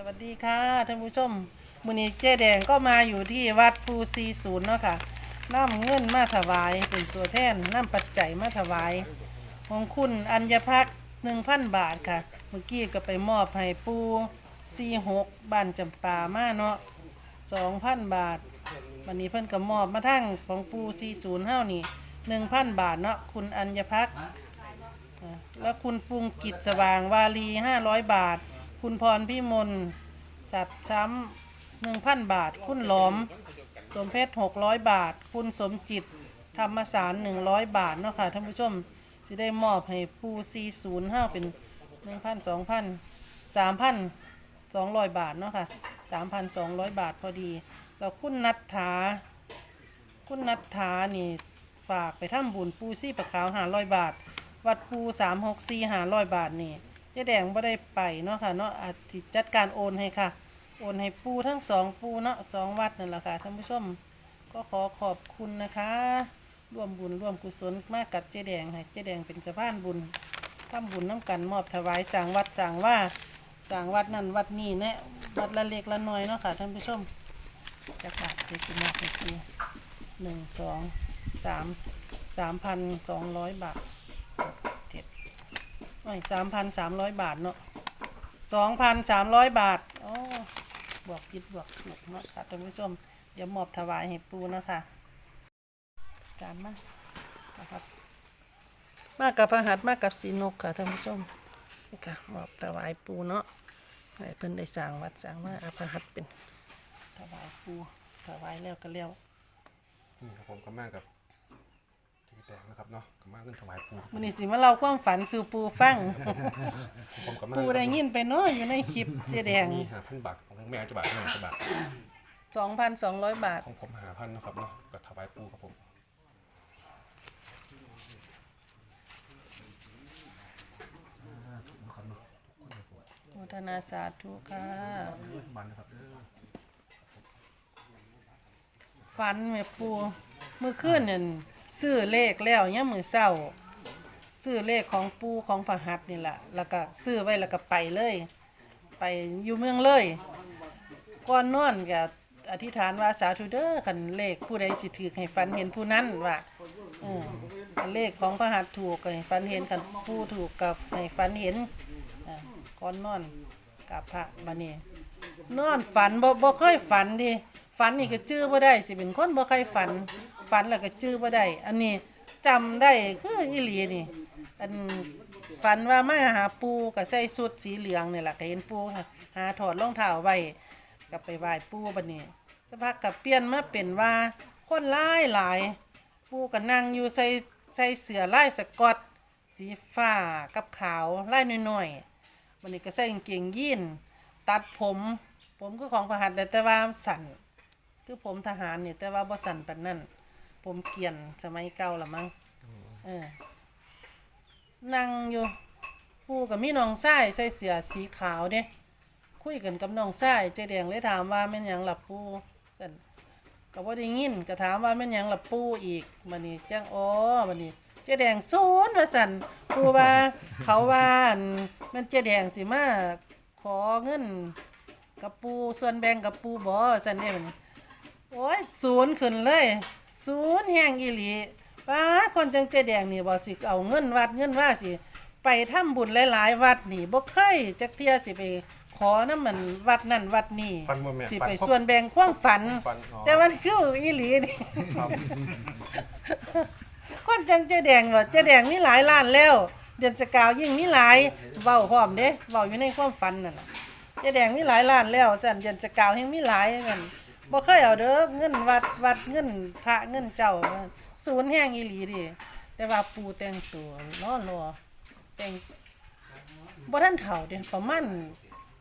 สวัสดีค่ะท่านผู้ชมมือนี้เจ๊แดงก็มาอยู่ที่วัดภูซีศูนย์เนาะค่ะน้ำเงินมาถวายเป็นตัวแทนน้ำปัจจัยมาถวายของคุณอัญญพักหนึ่งพันบาทค่ะ เมื่อกี้ก็ไปมอบให้ปูซีหกบ้านจำปามาเนาะสองพันบาท วันนี้เพิ่นก็มอบมาทั้งของปูซีศูนย์เฮานี่หนึ่งพันบาทเนาะคุณอัญญพักแล้วคุณปรุงกิจสว่างวาลีห้าร้อยบาท คุณพรพิมลจัดช้ำหนึ่งพันบาท คุณหลอม สมเพชรหกร้อยบาท คุณสมจิต ธรรมสารหนึ่งร้อยบาทเนาะค่ะท่านผู้ชมจะได้มอบให้ปูซีศูนย์ห้าเป็นหนึ่งพันสองพันสามพันสองร้อยบาทเนาะค่ะสามพันสองร้อยบาทพอดีแล้วคุณนัทธาคุณนัทธานี่ฝากไปทำบุญปูซี่ประขาวหาร้อยบาท วัดปูสามหกสี่หาร้อยบาทนี่ จ๊แดงไม่ได้ไปเนาะค่ะเนาะอาจสิจัดการโอนให้ค่ะ โอนให้ปูทั้งสองปูเนาะสองวัดนั่นแหละค่ะท่านผู้ชมก็ขอขอบคุณนะคะ ร่วมบุญร่วมกุศลมากกับเจ๊แดงให้เจ๊แดงเป็นสะพานบุญทำบุญน้ำกันมอบถวายสร้างวัดสร้างว่าสร้างวัดนั่นวัดนี่แนะวัดละเล็กละน้อยเนาะค่ะท่านผู้ชมจะขาดเจ็ดสิมากเลยทีหนึ่งสองสามสามพันสองร้อยบาท เจ็ดโอ้ยสามพันสามร้อยบาทเนาะสองพันสามร้อยบาทโอ้บวกผิดบวกถูกเนาะค่ะท่านผู้ชม เดี๋ยวมอบถวายให้ปูนะคะจานมานะครับ มากับพระหัตถ์มากับสีนกค่ะท่านผู้ชมนี่ค่ะมอบถวายปูเนาะให้เพิ่นได้สร้างวัดสร้างว่าอาพระหัตถ์เป็นถวายปูถวายแล้วก็แล้วนี่ครับผมก็มากับ แตงนะครับเนาะก็มาขึ้นถวายปูมื้อนี้สิมาเล่าความฝันสู่ปูฟัง ผมก็มาปูได้ยินไปเนาะอยู่ในคลิปเจ๊แดงนี่หาพันบาทของแม่จะบาทแม่จะบาท2,200 บาท ของผมหาพันนะครับเนาะก็ถวายปูครับผมครับเนาะโมทนาสาธุค่ะบันนะครับเด้อฝันแม่ปูมื้อคืนนั่น ซื้อเลขแล้วยามมื้อเช้า ซื้อเลขของปูของพระหัตนี่แหละแล้วก็ซื้อไว้แล้วก็ไปเลย ไปอยู่เมืองเลยก่อนนอนก็อธิษฐานว่าสาธุเด้อคันเลขผู้ใดสิถือให้ฝันเห็นผู้นั้นว่าเออคันเลขของพระหัตถ์ถูกก็ให้ฝันเห็นคันผู้ถูกกับให้ฝันเห็นอ่าก่อนนอนกับพระบัดนี้นอนฝันบ่บ่เคยฝันดิฝันนี่ก็จื้อบ่ได้สิเป็นคนบ่เคยฝัน ฝันแล้วก็จื้อบ่ได้อันนี้จำได้คืออีหลีนี่ อันฝันว่ามาหาปูก็ใส่สุดสีเหลืองนี่แหละก็เห็นปูค่ะหาถอดรองเท้าไว้ก็ไปไหว้ปูบัดนี้สักพักก็เปลี่ยนมาเป็นว่าคนหลายหลายปูก็นั่งอยู่ใส่ใส่เสื้อลายสกอต สีฟ้ากับขาวลายน้อยๆวันนี้ก็ใส่กางเกงยีนตัดผม ผมคือของพระหัตถ์แต่ว่าสั่นคือผมทหารนี่แต่ว่าบ่สั่นปานนั้น ผมเกรียนสมัยเก่าละมั้งเออนั่งอยู่ปู่กับมีน้องชายใส่เสื้อสีขาวเด้คุยกันกับน้องชายเจ๊แดงเลยถามว่าแม่นหยังหลับปูสันก็บ่ได้ยินก็ถามว่าแม่นหยังหลับปูอีกบัดนี้จังอ๋อบัดนี้เจ๊แดงศูนย์ว่าสันปู่ว่าเขาว่าอั่นมันเจ๊แดงสิมาขอเงินกับปูส่วนแบ่งกับปูบ่สันเด้บัดนี้โอ้ยศูนย์ขึ้นเลย ศูนย์แห้งอีหลีป้าดคนจังเจแดงนี่บ่สิเอาเงินวัดเงินว่าสิ ไปทำบุญหลายๆ วัดนี่บ่เคยจักเที่ยสิไปขอน้ำมันวัดนั่นวัดนี่ฟันบ่แม่สิฟัไปครบส่วนแบ่งความฝัน ฟันอ๋อแต่มันคืออีหลีนี่ ครับคนจังเจแดงว่าเจแดงมีหลายล้านแล้ว เดือนสกาวยิ่งมีหลายเว้าพร้อมเด้เว้าอยู่ในความฝันนั่นน่ะเจแดงมีหลายล้านแล้วสั่นเดือนสกาวยังมีหลายกัน บ่เคยเอาเด้อเงินวัดวัดเงินพระเงินเจ้าศูนย์แห้งอีหลีดิแต่ว่าปูแต่งตัวล้อรอแต่งบ่ทันเฒ่าเด้ประมาณ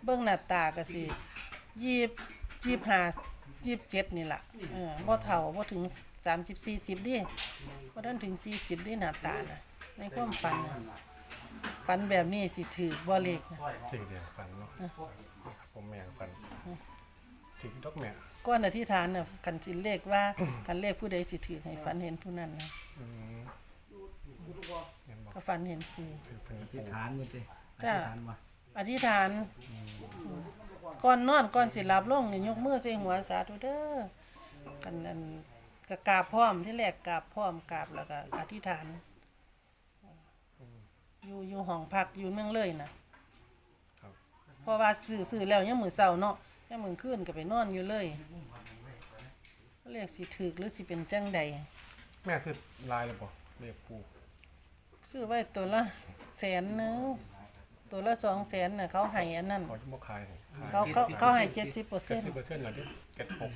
เบิ่งหน้าตาก็สิยี่ยี่ห้ายี่สิบเจ็ดนี่ล่ะเออบ่เฒ่าบ่ถึงสามสิบสี่สิบดิพอท่านถึงสี่สิบได้หน้าตานะในความฝันน่ะฝันแบบนี้สิถือบ่เล็กนะถึงเดียวฟันเนาะผมแม่ฟัน ถึงดอกแม่ก้อนอธิษฐานน่ะกันสิเลขว่ากันเลขผู้ใดสิถือให้ฝันเห็นผู้นั้นนะอืมเห็นบอกก็ฝันเห็นผู้ เป็นเป็นอธิษฐานนี่สิจ้าอธิษฐานว่าอธิษฐานก่อนนอนก่อนสิหลับลงนี่ยกมือใส่หัวสาธุเด้อกันนั่นก็กราบพร้อมที่แรกกราบพร้อมกราบแล้วก็อธิษฐานอยู่อยู่ห้องพักอยู่เมืองเลยนะครับเพราะว่าซื้อซื้อแล้วยังมือเช้าเนาะ ยังมือคืนก็ไปนอนอยู่เลยเรียกสิถึกหรือสิเป็นจังใดแม่คือลายเลยบ่เลขปูซื้อไว้ตัวละแสนหนึงตัวละสองแสนน่ะเขาให้อันนั้นขอที่บ่ขายให้ขายเขาเขาเขาให้เจ็ดสิบเปอร์เจ็เซ็ดนต์สิบเปอร์เซ็นต์เหรอที่เจ็ดหก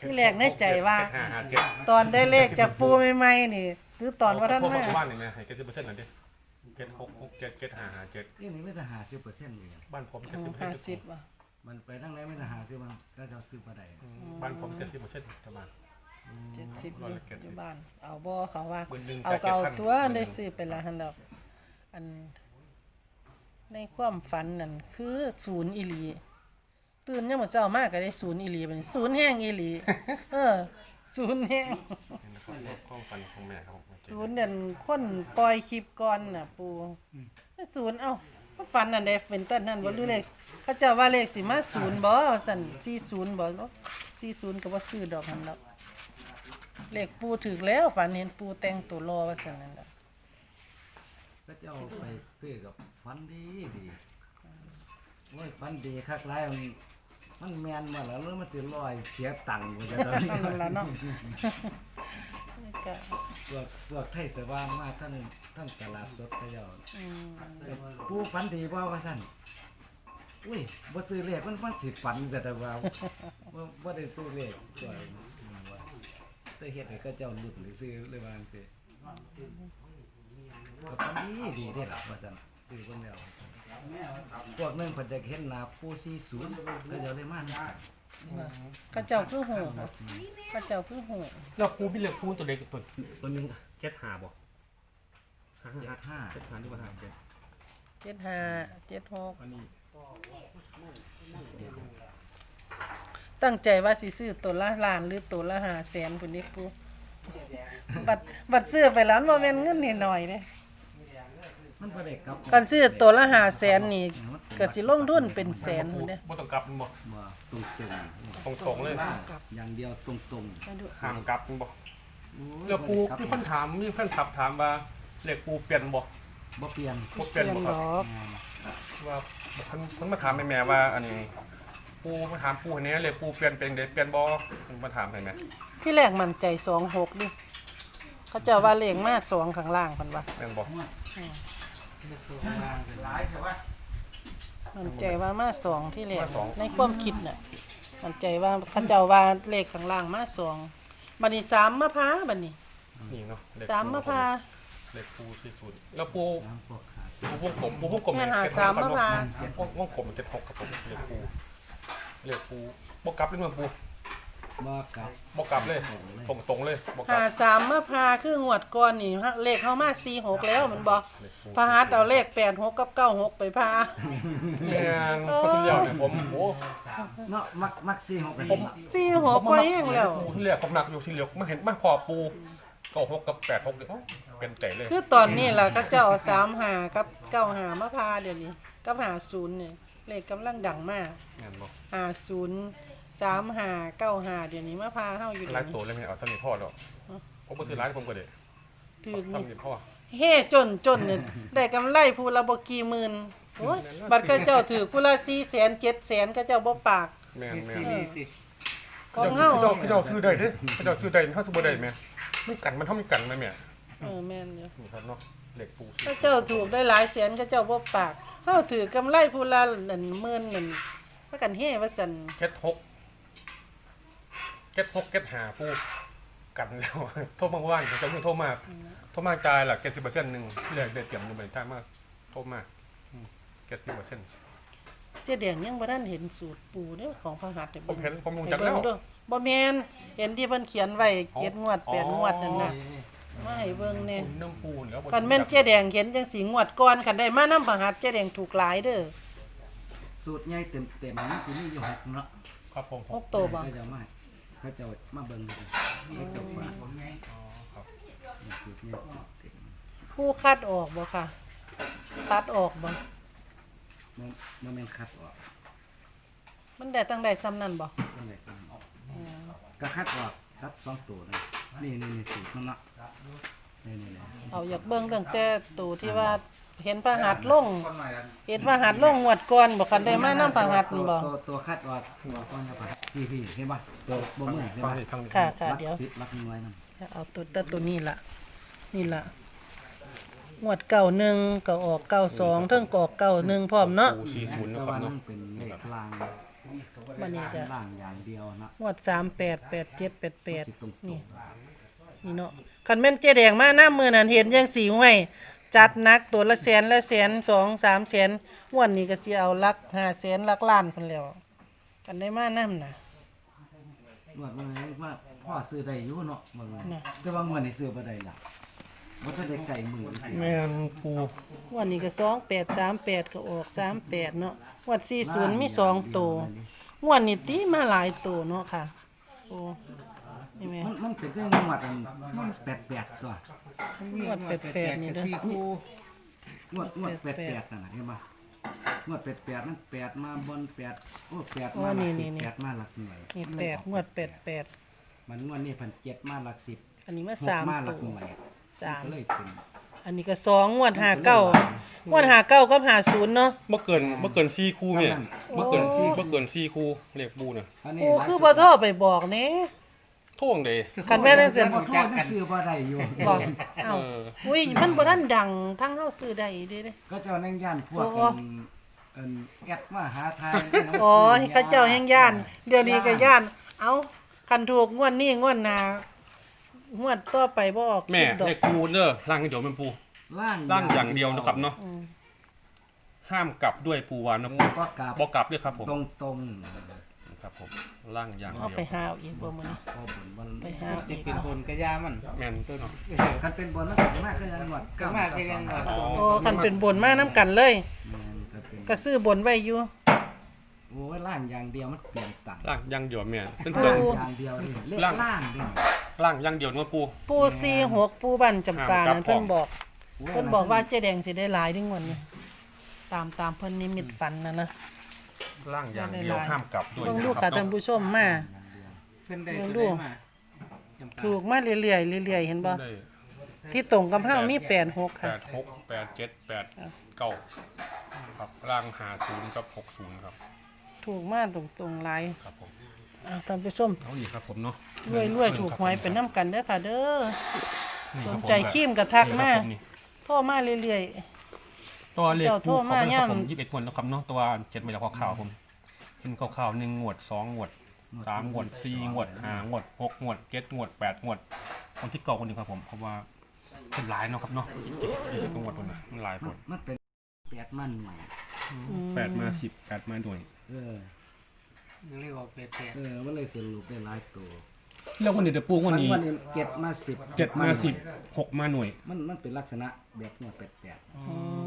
ที่แรกในใจว่าเจ็ดห้าห้าเจ็ดตอนได้เลขจากปูใหม่ๆนี่หรือตอนว่าท่านพวกมาของบ้านนี่แม่ให้เจ็ดสิบเปอร์เซ็นต์เหรอที่เจ็ดหกหกเจ็ดเจ็ดห้าห้าเจ็ดนี่นี่ไม่แต่หาสิบเปอร์เซ็นต์เลยบ้านผมเจ็ดสิบเปอร์ห้าเซ็นต์สิบอะ มันไปทั้งไหนไม่แต่หาสิบมันก็จะซื้อมาได้บ้านผมเจ็ดสิบเปอร์เซ็นต์ประมาณเจ็ดสิบร้อยอยู่ละเจ็ดสิบอยู่บ้าน เอาบ่เขาว่า หมื่นหนึ่งเอาจ่ายเก่าเจ็ดพันตัวหมื่นหนึ่งได้ซื้อไปละหันดอก อัน ในความฝันนั่นคือศูนย์อีหลี ตื่นยังมื้อเช้ามากก็ได้ศูนย์อีหลีบัดนี้ศูนย์แห้งอีหลี เออศูนย์แห้ง นี่นะครับความฝันของแม่ครับผมศูนย์นั่นคนปล่อยคลิปก่อนน่ะ ปูศูนย์เอ้าฝันนั่นได้เป็นต้นนั่นบ่หรือเลข เขาเจ้าว่าเลขสิมาศูนย์บ่สั่น40บ่40ก็บ่ซื้อดอกหันดอกเลขปูถึกแล้วฝันเห็นปูแต่งตัวรอว่าซั่นนั่นล่ะก็จะเอาไปซื้อกับฟันดีดีโอ้ยฟันดีคักไรมันมันแมนมาแล้วแล้วมันสิลอยเสียตังค์หมดแล้วนั่นล่ะเนาะก็พวกพวกไทยสว่างมาท่านท่านตลาดสดเขาเจ้าอืมผู้ฟันดีว่าว่าสั่น อุ้ยบ่ซื้อเลขมันมันสิฝันแต่แต่ว่าบ่บ่ได้ซื้อเลขตัวว่าแต่เฮ็ดให้เขาเจ้าหลุดหรือซื้อเลยว่าจังซี่ก็ฟันดีดีเด้ล่ะว่าซั่นซื้อเพิ่นแล้วพวกนึงเพิ่นจะเห็นหน้าปู่40ก็เจ้าเลยมานํกันเขาเจ้าคือโหเขาเจ้าคือโหแล้วปูพี่เล็กปูตัวเล็กตัวตัวนึงเจ็ดห้าบ่ห้าห้า75เจ็ดห้าที่ว่าห้าเจ็ดเจ็ดห้าเจ็ดหกอันนี้ ตั้งใจว่าสิซื้อตัวละล้านหรือตัวละห้าแสนพุ่นนี่ปูบัตรบัตรซื้อไปแล้วบ่แม่นเงินนิดหน่อยเด้มันบ่ได้กลับกันซื้อตัวละห้าแสนนี่ก็สิลงทุนเป็นแสนปูพุ่นเด้บ่ต้องกลับมันบ่บ่ตรงตรงตรงๆเลยๆอย่างเดียวตรงๆมาดูห่างกลับมันบ่โอ้ยแล้วปูบ่ได้มีกคลับนถามมีคนขับถามว่าเลขปูเปลี่ยนบ่บ่เปลี่ยนบ่เปเปลี่ยนลี่ยนบ่ดครับอก ว่าเพิ่นเพิ่นมาถามแม่แม่ว่า อันปูมาถามปูให้แหน่เลขปูเปลี่ยนเป็นเด้เปลี่ยนบ่เพิ่นมาถามให้แม่ที่แรกมั่นใจสองหกดิ เขาเจ้าว่าเลขมาสองข้างล่างเพิ่นว่าแม่นบ่มั่นใจว่ามาสองที่แรกในความคิดน่ะมั่นใจว่าเขาเจ้าว่าเลขข้างล่างมาสองบัดนี้สามมาพาบัดนี้นี่เนาะเลขสามมาพาเลขปู40แล้วปูน้ำพวกขา ดปูวงกลมปูวงกลมแม่หาเจ็ดสามก่อนมาเนะพาวงวงกลม76ครับผมเลขปูเลขปูบ่กลับเลยมันปูบ่กลับบ่กลับเลยตรงตรงๆเลยบ่กลัหาบสามมาพาคืองวดก่อนนี่ฮะเลขเข้ามาสี่หกแล้วมันบอกเลขปูพาหัสเอาเลขแปดหกกับเก้าหกไปพาแม่นพอที่แล้วเนี่ยผมโอ้เนาะมักมักสี่หกผมสี่หกไปเองแล้ว ปูที่เรียกผมหนักอยู่ที่เหลียวมาเห็นมาพอปูเก้าหกกับแปดหกเดี๋ยว เป็นใจเลยคือตอนนี้ล่ะก็เจ้าสามหากับเก้าหามาพาเดี๋ยวนี้กับหาศูนย์เนี่ยเลขกำลังดังมากงานบอกหาศูนย์สามหาเก้าหาเดี๋ยวนี้มาพาเข้าอยู่ร้าเดี๋ยนวตัวนี้เลยไหมเอาสนิทพ่อแล้วผมก็ซื้อร้านผมก็เลยถือสนี่ นิทพ่อ เฮ่จนจนเนี่ยได้กำไรพูละบกี่หมื่นโอ้ยบัตรก็เจ้าถือพูละสี่แสนเจ็ดแสนก็เจ้าบ่ปากแม่นแม่นของเจ้าเฮาซื้อเจ้าซื้อได้เด้เจ้าซื้อได้ถ้าซื้อบ่ได้แม่ไม่กันมันเท่าไม่กันไหมแม่ เออแม่นอยู่นี่ครับเนาะเหล็กปูถ้าเจ้าถูกได้หลายแสนก็เจ้าบ่ปากเฮาถือกำไรพูละนั่นหมื่นนั่นพากันเฮ่ว่าซั่นเก็ตหกเก็ตหกเก็ตหาปูกันแล้ว โทรมาว่านเจ้าเพิ่งโทรมาโทรมาจ่ายละเก็ตสิบเปอร์เซ็นต์หนึ่งที่เหลือได้เตรียมอยู่เหมือนกันมากโทรมาเก็ตสิบเปอร์เซ็นต์ เจ๊แดงยังบ่ทันเห็นสูตรปูเด้อของพระหัตถ์ด้อผมเห็นผมรู้ให้จักเบิ่แล้งวดูบ่แม่นเห็นที่เพิ่นเขียนไว้เจ็ดงวดแปดงวดนั่นน่ะ มาให้เบิ่งแน่น้ำปูนแล้วคันแม่นเจ๊แดงเห็นจังสีงวดก่อนคันได้มานำพระหัตถ์เจ๊แดงถูกหลายเด้อสูตรใหญ่เต็มเต็มๆมันสิมีอยู่หกเนาะครับผมหกโตบ่เขาจะมาเขาจะมาเบิ่งดูเขาจะว่าอ๋อครับสูตรใหญ่เต็มผู้คัดออกบ่ค่ะ ตัดออกบ่มันมันแม่นคัดออกมันได้ตั้งได้ซ้ำนั่นบ่นั่นแหละก็คัดออกครับสองตัวนะ นี่นี่นี่สูตรมันเนาะนี่นี่นี่เอาอยากเบิ่งตั้งแต่ตัวที่ว่าเห็นพระหัตถ์ลง เห็นพระหัตถ์ลงงวดก่อนบ่คันได้มานํพระหัตถ์นี่บ่ตัวตัวคัดออกหัวก้อนจะผ่าพี่พี่เห็นป่ะตัวบ่มือเห็นฟังป่ะดิฟังดิค่ะค่ะรักเดี๋ยวสิบรักหน่วยนั่นเอาตัวแต่ตัวนี้ล่ะ นี่ล่ะงวดเก่าหนึ่งก็ออกเก่าสองเทิงก็ออกเก่าหนึ่งพร้อมเนาะปูสี่ศูนย์แต่นะครับว่าเนาะนั่นเป็นเลขล่างบัดนี้ก็ล่างอย่างเดียวนะงวดสามแปดแปดเจ็ดแปดแปดสิตรงๆนี่ นี่เนาะคันแม่นเจ๊แดงมาหน้ามือนั่นเห็นยังสีห้วยจัดหนักตัวละแสนละแสนสองสามแสนงวดนี้ก็สิเอาหลักห้าแสนหลักล้านคนแล้วกันได้มาน้ำน่ะงวดวันนี้ว่าพ่อซื้อได้อยู่เนาะเมื่อวานน่ะแต่ว่างวดนี้ซื้อบ่ได้ล่ะบ่ทันได้ไก่มือสิแม่นปูงวันนี้ก็สองแปดสามแปดก็ออกสามแปดเนาะงวดสี่ศูนย์มีสองตัวงวดนี้ตีมาหลายตัวเนาะค่ะโอ้ นี่แม่มันมันเป็นเรื่องงวดอันมันแปดแปดตัวงวดแปดแปดนี่เด้องวดงวดแปแปดดแปแปดดนั่นน่ะเห็นป่ะงวดแปดแปดมันแปดมาบนแปดโอ้แปดอ๋มาอหลันี่กนี่สิบนี่ แปดมาหลักหน่วยนี่แปดงวดแปดแปดมันงวดนี้พันเจ็ดมาหลักสิบอันนี้มาหกสามมาหลัตักวหน่วยสามก็เลยเป็นอันนี้ก็สองงวดหาเก้างวดหาเก้าก็หาศูนย์เนาะ บ่เกินบ่เกินสี่คู่เนี่ยบ่เกินโอ้บ่เกินสี่คู่เลขปูน่ะอันนี้โอ้หลายคือสุดบ่โทรไปบอกเน่ ท่วงเด้คันแม่นั่นเสร็จบ่โทษยังซื้อบ่ได้อยู่บอกเอ้าเอออุ้ยมันบ่ทันดังทั้งเฮาซื้อได้อยู่เด้เด้ ก็เจ้าแน่งย่านพวกโอ้ อันอันแอดมาหาทางอ๋อให้เขาเจ้าแห่งย่าน เดี๋ยวนี้ก็ย่าน เอาคันถูกงวดนี้งวดหน้างวดต่อไปบ่ออกคแม่ลิปดอกเลขปูเด้อล่างเดี๋ยวมันปูล่างล่างอย่างเดียวนะครับเนาะอืมห้ามกลับด้วยปูวานนะปูก็กลับบ่กลับด้วยครับผม ตรงตรง ครับผมล่างอย่างเอาเดีไปยวหาเอาอีกบ่มื้อนี้ พอบนบนไปหาเอาจะอีกเป็นคนกระยามันแม่นเด้อเนาะกันเป็นบนแล้วก็มากก็ยังหมดก็มากก็ยังหมดโอ้คันเป็นบนมานํกันเลยแม่นก็เป็นก็ซื้อบนไว้อยู่โอ้ยล่างอย่างเดียวมันเปลี่ยนต่างล่างอย่างเดียวแม่นเพิ่นโอ้เพิ่นอย่างเดียวนี่เลขล่าง ล่างนี่ล่างอย่างเดียวเนาะปู ปู46ปูบ้านจำปาห้ามกลับนั่นเพิ่นพร้อมบอกเพิ่นบอกว่าเจ๊แดงสิได้หลายเดึงวันนี้ ตามตามเพิ่นนิมิตฝันนะนะ ล่างอย่างเดียวห้ามกลับด้วยเบิ่งดูนะคค่ะรับท่านผู้ชมมา เพิ่นได้เบิ่งตัวดูได้มาจำกัดถูกมาเรื่อยๆเรื่อยๆเห็นบ่ได้ที่ตรงกับเฮามี86แปค่ะ ดหกแปดเจ็ดแปดเก้าครับล่างหาศูนย์กับหกศูนย์ครับถูกมาตรงๆหลายครับผมอ่าท่านผู้ชมเอาอีกครับผมเนาะรวยๆถูกหวยเป็นน้ำกันเด้อค่ะ เด้อ นี่สครับนผมใจครีมก็ทักมา นี่ครับผนี่โทรมาเรื่อย ตัวเลขเจ้าโทรผู้เขามาเป็นครับผมย่ำยี่สิบเอ็ดคนนะครับเนาะตัวเจ็ดใบจากข่าวๆผมเป็นข่าวๆหนึ่งงวดสองงวดสามงวดสี่งวดห้างวดหกงวดเจ็ดงวดแปดงวดคนที่เก่าคนหนึ่งครับผมเพราะว่าเป็นหลายเนาะครับเนาะยี่สิบยี่สิบกว่างวดคนนะมันหลายคมันนมันเป็นแปดมันใหม่ๆอืมแปดมาสิบแปดมาด้วยเออ เรียกว่าเป็ดแปดเออมันเลยสรุปได้หลายตัว แล้ววันนี้จะปูวันนี้วันนี้เจ็ดมาสิบเจ็ดมาสิบหกมาหน่วย มันมันเป็นลักษณะแบบเนี้ยแปดแปด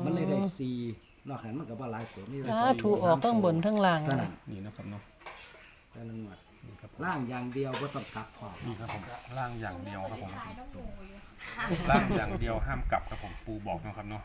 มันเลยได้สี่นอกจากมันก็บ่หลายตัวมีแต่สาสี่ธุออกทั้งบนทั้งล่างเท่านะนั้นนี่นะครับเนาะแต่ละงวดนี่ครับผมล่างอย่างเดียวบ่ต้องกลับพอนี่ครับผมล่างอย่างเดียวครับผมล่างอย่างเดียวห้ามกลับครับผมปูบอกนะครับเนาะ